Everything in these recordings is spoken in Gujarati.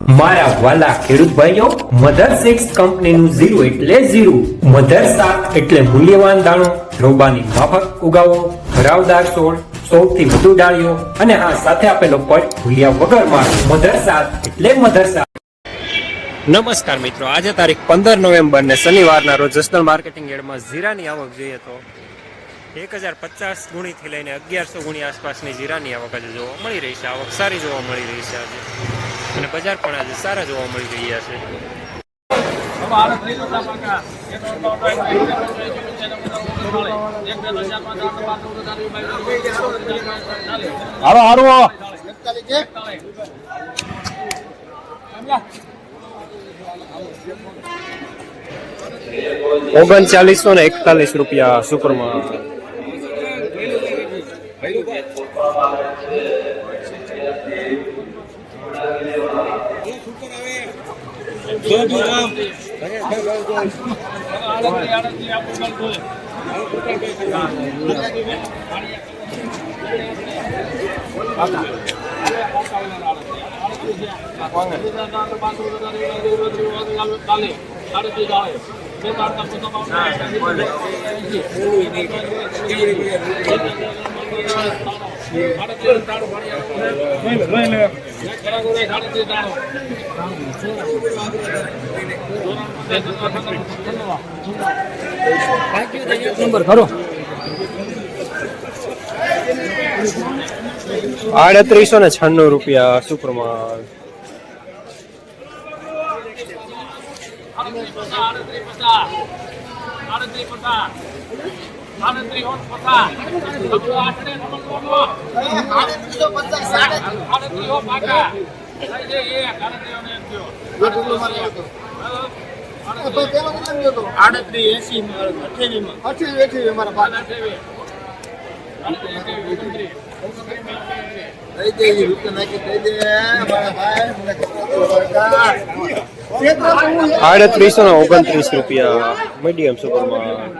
મારા વાલા ખેડૂત ભાઈઓ, મધર સિક્સ કંપનીનું ઝીરો એટલે ઝીરો, મધર સાત એટલે મૂલ્યવાન દાણો, રોબાની માફક ઉગાવો ભરાવદાર છોડ, સૌથી વધુ ડાળીઓ, અને હા, સાથે આપેલો પટ ભૂલ્યા વગર માર. મધર સાત એટલે મધર સાત. નમસ્કાર મિત્રો, આજે તારીખ પંદર નવેમ્બર ને શનિવારના રોજ જસનલ માર્કેટિંગ યાર્ડમાં જીરાની આવક જોઈએ તો એક હજાર પચાસ ગુણીથી લઈને અગિયારસો ગુણી આસપાસની જીરાની આવક આજે જોવા મળી રહી છે. આવક સારી જોવા મળી રહી છે આજે. અને બજાર પણ આજે સારા જોવા મળી રહ્યા છે. હારો હારું ઓગણચાલીસો ને એકતાલીસ રૂપિયા સુપરમાં શોભુરામ આડત્રીસ ખરો આડત્રીસો ને છન્નું રૂપિયા સુપરમાં આડત્રીસ એસી અઠ્યાવીસમાં આડત્રીસો ને ઓગણત્રીસ રૂપિયા મીડિયમ સુપરમાં.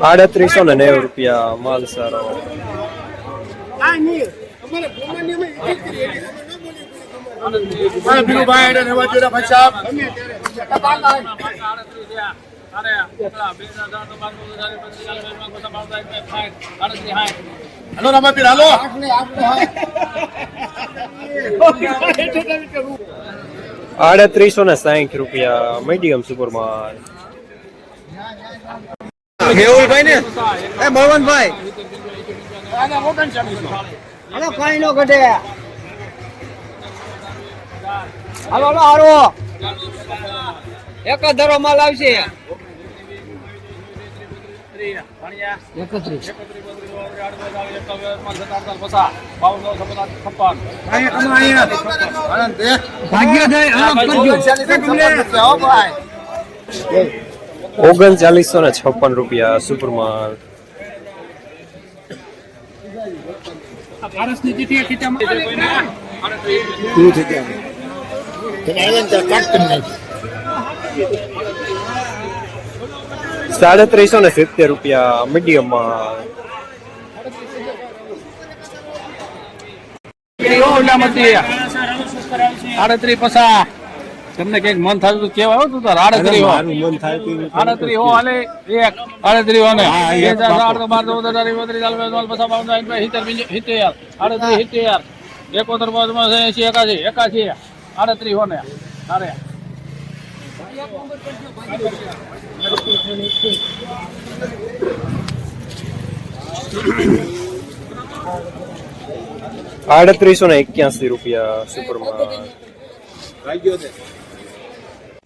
આડત્રીસો ને નેવું રૂપિયા માલ સારો. હલો રમાપીર હાલો. આડત્રીસો ને સાહીઠ રૂપિયા મીડિયમ સુપર સુપરમાં મેહુલભાઈ ને? એ બળવંતભાઈ હલો કઈ નો ઘટે. હલો હલો હારો. એક જ ધરો માલ આવશે. એકત્રીસ. ભાગ્ય થાય ઓગણચાલીસો ને છપ્પન રૂપિયા સુપરમાં સાડત્રીસો ને સિત્તેર રૂપિયા મીડિયમમાં. આડત્રી પસા. તમને કંઈક મન થતું હતું કેવા આવ્યું તું આડત્રી હો. આડત્રી હો હાલે એક આડત્રી હો ને. બે ચાર આઠ તો બાર ચૌદ અઢાર ઓગણત્રીસ ચાલીસ બેતાલીસ પચાસ બાવન સાઠ પંચાવન, સિત્તેર પંચોતેર, સિત્તેર આડત્રી સિત્તેર એકોતેર પાંચમાં છે એસી એકાશી એકાશી આડત્રી હો ને. તારે આડત્રીસો ને એક્યાસી રૂપિયા સુપરમાં.